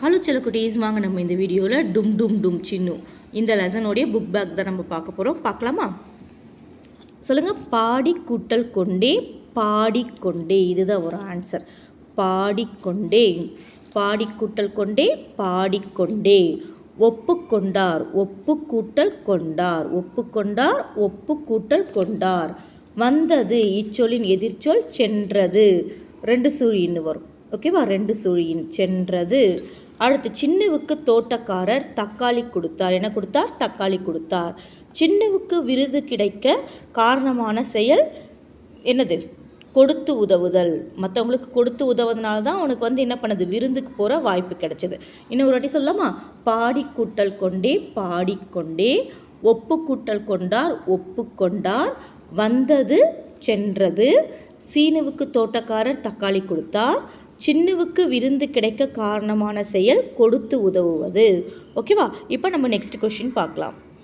Hello days வாங்க நம்ம இந்த வீடியோவில் டும் டும் டும் சின்னு. இந்த லெசனோடைய புக் பேக் தான் நம்ம பார்க்க போகிறோம் பார்க்கலாமா? சொல்லுங்கள் பாடி கூட்டல் கொண்டே பாடிக்கொண்டே. இதுதான் ஒரு ஆன்சர் பாடிக்கொண்டே. பாடி கூட்டல் கொண்டே பாடிக்கொண்டே. ஒப்புக்கொண்டார் ஒப்பு கூட்டல் கொண்டார். ஒப்புக்கொண்டார் ஒப்பு கூட்டல் கொண்டார். வந்தது இச்சொலின் எதிர்ச்சொல் சென்றது. ரெண்டு சூழின்னு வரும். ஓகேவா? ரெண்டு சுழியின் சென்றது. அடுத்து சின்னவுக்கு தோட்டக்காரர் தக்காளி கொடுத்தார். என்ன கொடுத்தார்? தக்காளி கொடுத்தார். சின்னவுக்கு விருது கிடைக்க காரணமான செயல் என்னது? கொடுத்து உதவுதல். மற்றவங்களுக்கு கொடுத்து உதவுறதுனால தான் அவனுக்கு வந்து என்ன பண்ணுது? விருந்துக்கு போகிற வாய்ப்பு கிடைச்சிது. இன்னும் ஒரு வாட்டி சொல்லலாமா? பாடிக்கூட்டல் கொண்டே பாடிக்கொண்டே ஒப்பு கூட்டல் கொண்டார் ஒப்புக்கொண்டார் வந்தது சென்றது. சீனுவுக்கு தோட்டக்காரர் தக்காளி கொடுத்தார். சின்னுவுக்கு விருந்து கிடைக்க காரணமான செயல் கொடுத்து உதவுவது. ஓகேவா இப்போ நம்ம நெக்ஸ்ட் கொஷின் பார்க்கலாம்.